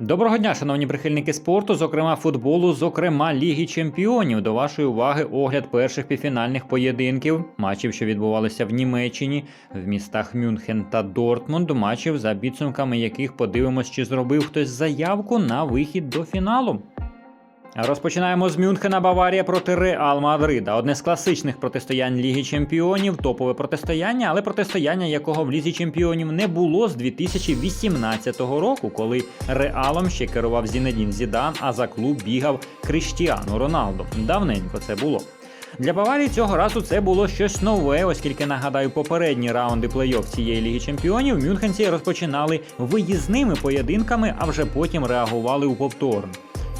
Доброго дня, шановні прихильники спорту, зокрема футболу, зокрема Ліги Чемпіонів. До вашої уваги огляд перших півфінальних поєдинків, матчів, що відбувалися в Німеччині, в містах Мюнхен та Дортмунд, матчів, за підсумками яких подивимось, чи зробив хтось заявку на вихід до фіналу. Розпочинаємо з Мюнхена Баварія проти Реал Мадрида. Одне з класичних протистоянь Ліги Чемпіонів, топове протистояння, але протистояння якого в Лізі Чемпіонів не було з 2018 року, коли Реалом ще керував Зінедін Зідан, а за клуб бігав Кріштіану Роналдо. Давненько це було. Для Баварії цього разу це було щось нове, оскільки нагадаю, попередні раунди плей-офф цієї ліги чемпіонів мюнхенці розпочинали виїзними поєдинками, а вже потім реагували у повторн.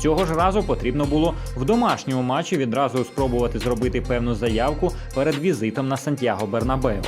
Цього ж разу потрібно було в домашньому матчі відразу спробувати зробити певну заявку перед візитом на Сантьяго Бернабеу.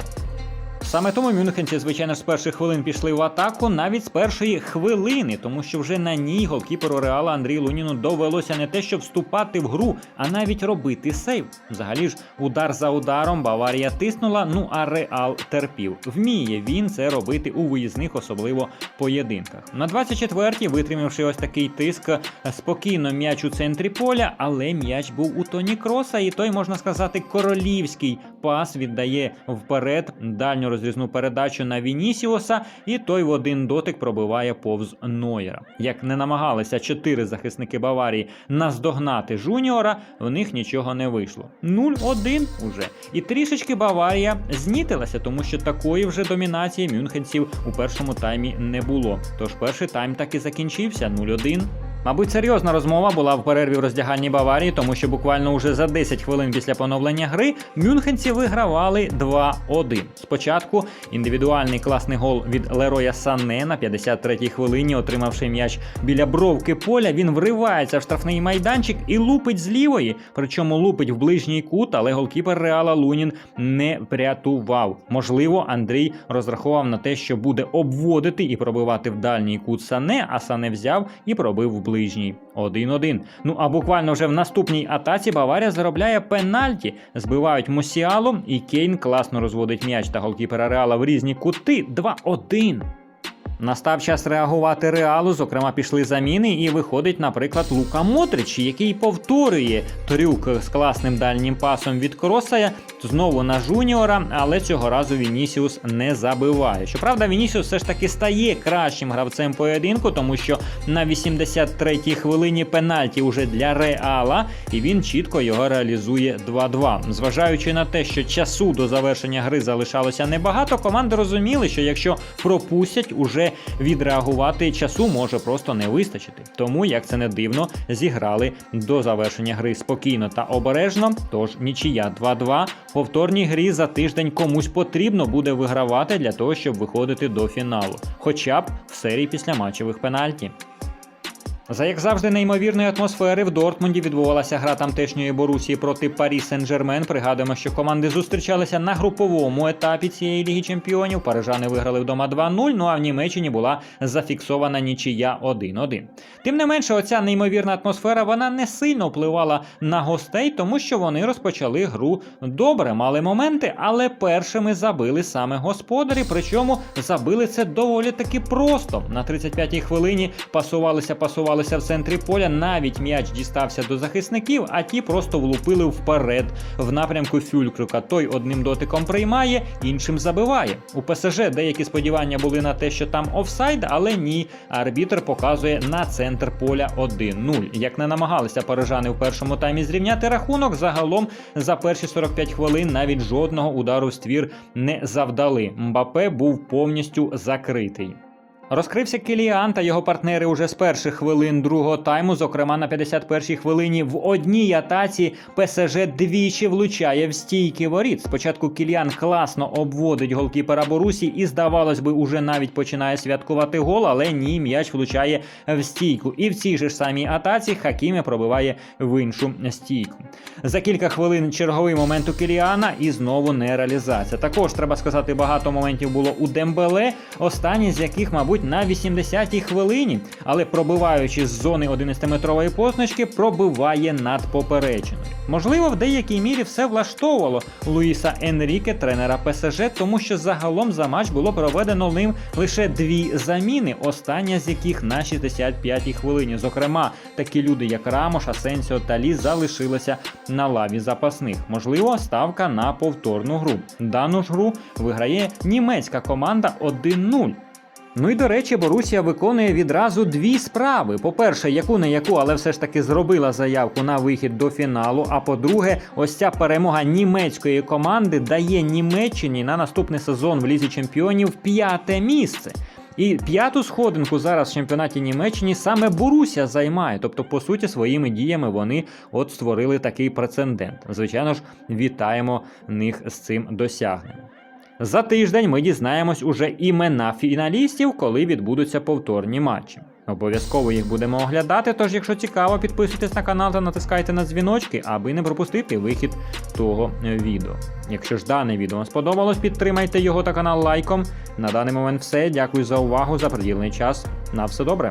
Саме тому мюнхенці, звичайно, з перших хвилин пішли в атаку навіть з першої хвилини, тому що вже на ній голкіперу Реала Андрію Луніну довелося не те, щоб вступати в гру, а навіть робити сейв. Взагалі ж, удар за ударом Баварія тиснула. Ну а Реал терпів. Вміє він це робити у виїзних, особливо поєдинках. На 24-й, витримавши ось такий тиск, спокійно м'яч у центрі поля, але м'яч був у Тоні Кроса, і той, можна сказати, королівський пас віддає вперед дальню розрізну передачу на Вінісіоса, і той в один дотик пробиває повз Нойера. Як не намагалися чотири захисники Баварії наздогнати Жуніора, в них нічого не вийшло. 0-1 уже. І трішечки Баварія знітилася, тому що такої вже домінації мюнхенців у першому таймі не було. Тож перший тайм так і закінчився 0-1. Мабуть, серйозна розмова була в перерві в роздягальні Баварії, тому що буквально уже за 10 хвилин після поновлення гри мюнхенці вигравали 2-1. Спочатку індивідуальний класний гол від Лероя Сане на 53-й хвилині, отримавши м'яч біля бровки поля, він вривається в штрафний майданчик і лупить з лівої. Причому лупить в ближній кут, але голкіпер Реала Лунін не врятував. Можливо, Андрій розраховував на те, що буде обводити і пробивати в дальній кут Сане, а Сане взяв і пробив в ближній. 1-1. Ну а буквально вже в наступній атаці Баварія заробляє пенальті. Збивають Мусіалу, і Кейн класно розводить м'яч та голкіпера Реала в різні кути. 2-1. Настав час реагувати реалу. Зокрема, пішли заміни, і виходить, наприклад, Лука Мотрич, який повторює трюк з класним дальнім пасом від Кросая знову на Жуніора, але цього разу Вінісіус не забиває. Щоправда, Вінісіус все ж таки стає кращим гравцем поєдинку, тому що на 83-й хвилині пенальті уже для Реала, і він чітко його реалізує 2-2. Зважаючи на те, що часу до завершення гри залишалося небагато, команди розуміли, що якщо пропустять, уже відреагувати часу може просто не вистачити. Тому, як це не дивно, зіграли до завершення гри спокійно та обережно. Тож нічия 2-2. Повторній грі за тиждень комусь потрібно буде вигравати для того, щоб виходити до фіналу, хоча б в серії після матчевих пенальті. За як завжди неймовірної атмосфери в Дортмунді відбувалася гра тамтешньої Борусії проти Парі Сен-Жермен. Пригадуємо, що команди зустрічалися на груповому етапі цієї ліги чемпіонів. Парижани виграли вдома 2-0. Ну а в Німеччині була зафіксована нічия 1-1. Тим не менше, оця неймовірна атмосфера вона не сильно впливала на гостей, тому що вони розпочали гру добре, мали моменти, але першими забили саме господарі. Причому забили це доволі таки просто. На 35-й хвилині пасувалися, пасувалися в центрі поля. Навіть м'яч дістався до захисників, а ті просто влупили вперед в напрямку Фюлькрюка. Той одним дотиком приймає, іншим забиває. У ПСЖ деякі сподівання були на те, що там офсайд, але ні. Арбітр показує на центр поля 1-0. Як не намагалися парижани в першому таймі зрівняти рахунок, загалом за перші 45 хвилин навіть жодного удару в ствір не завдали. Мбапе був повністю закритий. Розкрився Кіліан та його партнери уже з перших хвилин другого тайму. Зокрема, на 51-й хвилині в одній атаці ПСЖ двічі влучає в стійки воріт. Спочатку Кіліан класно обводить голкіпера Борусі і, здавалось би, уже навіть починає святкувати гол, але ні, м'яч влучає в стійку. І в цій же ж самій атаці Хакіме пробиває в іншу стійку. За кілька хвилин черговий момент у Кіліана і знову не реалізація. Також треба сказати, багато моментів було у Дембеле, останній з яких, мабуть, на 80-й хвилині, але пробиваючи з зони 11-метрової позначки, пробиває над поперечиною. Можливо, в деякій мірі все влаштовувало Луїса Енріке, тренера ПСЖ, тому що загалом за матч було проведено ним лише дві заміни, остання з яких на 65-й хвилині. Зокрема, такі люди, як Рамош, Асенсіо та Лі, залишилися на лаві запасних. Можливо, ставка на повторну гру. Дану ж гру виграє німецька команда 1-0. Ну і до речі, Борусія виконує відразу дві справи. По-перше, яку не яку, але все ж таки зробила заявку на вихід до фіналу. А по-друге, ось ця перемога німецької команди дає Німеччині на наступний сезон в лізі чемпіонів п'яте місце. І п'яту сходинку зараз в чемпіонаті Німеччини саме Боруся займає. Тобто, по суті, своїми діями вони от створили такий прецедент. Звичайно ж, вітаємо них з цим досягненням. За тиждень ми дізнаємось уже імена фіналістів, коли відбудуться повторні матчі. Обов'язково їх будемо оглядати, тож, якщо цікаво, підписуйтесь на канал та натискайте на дзвіночки, аби не пропустити вихід того відео. Якщо ж дане відео сподобалось, підтримайте його та канал лайком. На даний момент все. Дякую за увагу, за приділений час. На все добре.